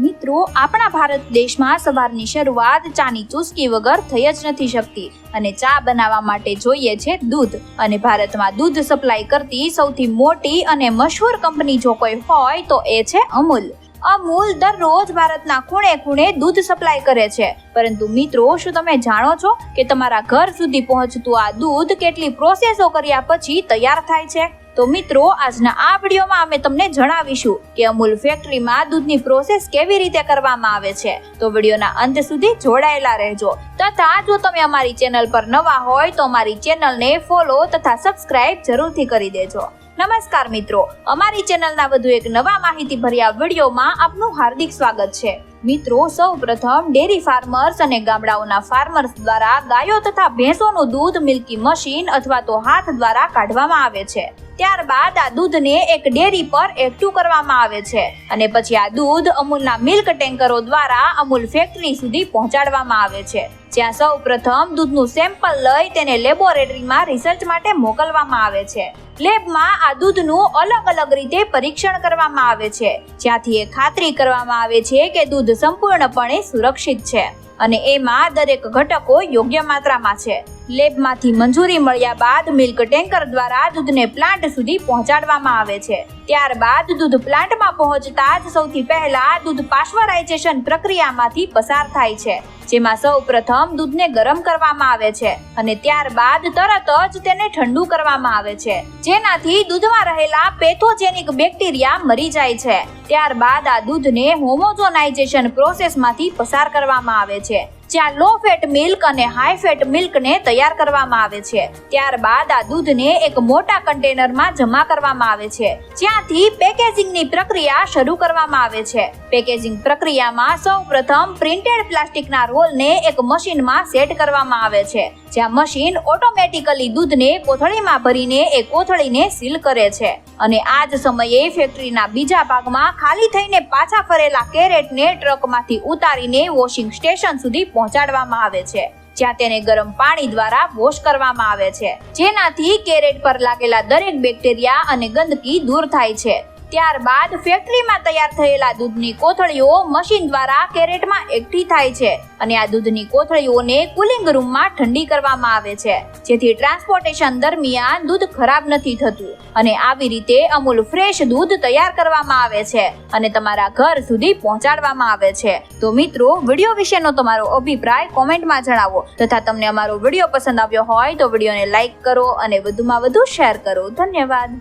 મિત્રો, આપણા ભારત દેશમાં સવારની શરૂઆત ચાની ચુસ્કી વગર થઈ જ નથી શકતી અને ચા બનાવવા માટે જોઈએ છે દૂધ. અને ભારતમાં દૂધ સપ્લાય કરતી સૌથી મોટી અને મશહૂર કંપની જો કોઈ હોય તો એ છે અમૂલ. અમૂલ દરરોજ ભારતના ખૂણે ખૂણે દૂધ સપ્લાય કરે છે. પરંતુ મિત્રો, શું તમે જાણો છો કે તમારા ઘર સુધી પહોંચતું આ દૂધ કેટલી પ્રોસેસો કર્યા પછી તૈયાર થાય છે? તો મિત્રો, આજના આ વિડીયોમાં અમે તમને જણાવીશું કે અમૂલ ફેક્ટરીમાં દૂધની પ્રોસેસ કેવી રીતે કરવામાં આવે છે. તો વિડીયોના અંત સુધી જોડાયેલા રહેજો. તથા જો તમે અમારી ચેનલ પર નવા હોય, તો અમારી ચેનલને ફોલો તથા સબસ્ક્રાઇબ જરૂરથી કરી દેજો. નમસ્કાર મિત્રો, અમારી ચેનલના વધુ એક નવા માહિતી ભર્યા વિડીયોમાં આપનું હાર્દિક સ્વાગત છે. મિત્રો સૌ પ્રથમ ડેરી ફાર્મર્સ અને ગામડાઓના ફાર્મર્સ દ્વારા ગાયો તથા ભેંસોનું દૂધ મિલ્કી મશીન અથવા તો હાથ દ્વારા કાઢવામાં આવે છે. ત્યારબાદ આ દૂધને એક ડેરી પર એકઠું કરવામાં આવે છે અને પછી આ દૂધ અમૂલના મિલ્ક ટેન્કરો દ્વારા અમૂલ ફેક્ટરી સુધી પહોંચાડવામાં આવે છે. જ્યાં સૌ પ્રથમ દૂધનું સેમ્પલ લઈ તેને લેબોરેટરીમાં રિસર્ચ માટે મોકલવામાં આવે છે. લેબમાં આ દૂધનું અલગ અલગ રીતે પરીક્ષણ કરવામાં આવે છે. જ્યાંથી એ ખાતરી કરવામાં આવે છે કે દૂધ સંપૂર્ણપણે સુરક્ષિત છે. અને એમાં દરેક ઘટકો યોગ્ય માત્રામાં છે. લેબમાંથી મંજૂરી મળ્યા બાદ મિલ્ક ટેન્કર દ્વારા દૂધને પ્લાન્ટ સુધી પહોંચાડવામાં આવે છે. ત્યારબાદ દૂધ પ્લાન્ટમાં પહોંચતા જ સૌથી પહેલા દૂધ પાશ્વરાઇઝેશન પ્રક્રિયામાંથી પસાર થાય છે. જેમાં સૌ પ્રથમ દૂધને ગરમ કરવામાં આવે છે અને ત્યારબાદ તરત જ તેને ઠંડુ કરવામાં આવે છે. જેનાથી દૂધમાં રહેલા પેથોજેનિક બેક્ટેરિયા મરી જાય છે. ત્યારબાદ આ દૂધને હોમોજોનાઇઝેશન પ્રોસેસમાંથી પસાર કરવામાં આવે છે. જ્યાં લો ફેટ મિલ્ક અને હાઈ ફેટ મિલ્કને તૈયાર કરવામાં આવે છે. ત્યારબાદ આ દૂધને એક મોટા કન્ટેનરમાં જમા કરવામાં આવે છે. જ્યાંથી પેકેજિંગની પ્રક્રિયા શરૂ કરવામાં આવે છે. પેકેજિંગ પ્રક્રિયામાં સૌ પ્રથમ પ્રિન્ટેડ પ્લાસ્ટિકના રોલને એક મશીનમાં સેટ કરવામાં આવે છે. જ્યાં મશીન ઓટોમેટિકલી દૂધને કોથળીમાં ભરીને એ કોથળીને સીલ કરે છે. અને આ જ સમયે ફેક્ટરીના બીજા ભાગમાં ખાલી થઈને પાછા ફરેલા કેરેટને ટ્રકમાંથી ઉતારીને વોશિંગ સ્ટેશન સુધી પહોંચાડવામાં આવે છે, જ્યાં તેને ગરમ પાણી દ્વારા વોશ કરવામાં આવે છે. જેનાથી કેરેટ પર લાગેલા દરેક બેક્ટેરિયા અને ગંદકી દૂર થાય છે. ત્યારબાદ ફેક્ટરીમાં તૈયાર થયેલા દૂધની કોથળીઓ મશીન દ્વારા કેરેટમાં એકઠી થાય છે અને આ દૂધની કોથળીઓને કુલિંગ રૂમમાં ઠંડી કરવામાં આવે છે. જેથી ટ્રાન્સપોર્ટેશન દરમિયાન દૂધ ખરાબ નથી થતું અને આવી રીતે અમૂલ ફ્રેશ દૂધ તૈયાર કરવામાં આવે છે અને તમારા ઘર સુધી પહોંચાડવામાં આવે છે. તો મિત્રો, વીડિયો વિશેનો તમારો અભિપ્રાય કોમેન્ટમાં જણાવો તથા તમને અમારો વીડિયો પસંદ આવ્યો હોય તો વિડીયોને લાઈક કરો અને વધુમાં વધુ શેર કરો. ધન્યવાદ.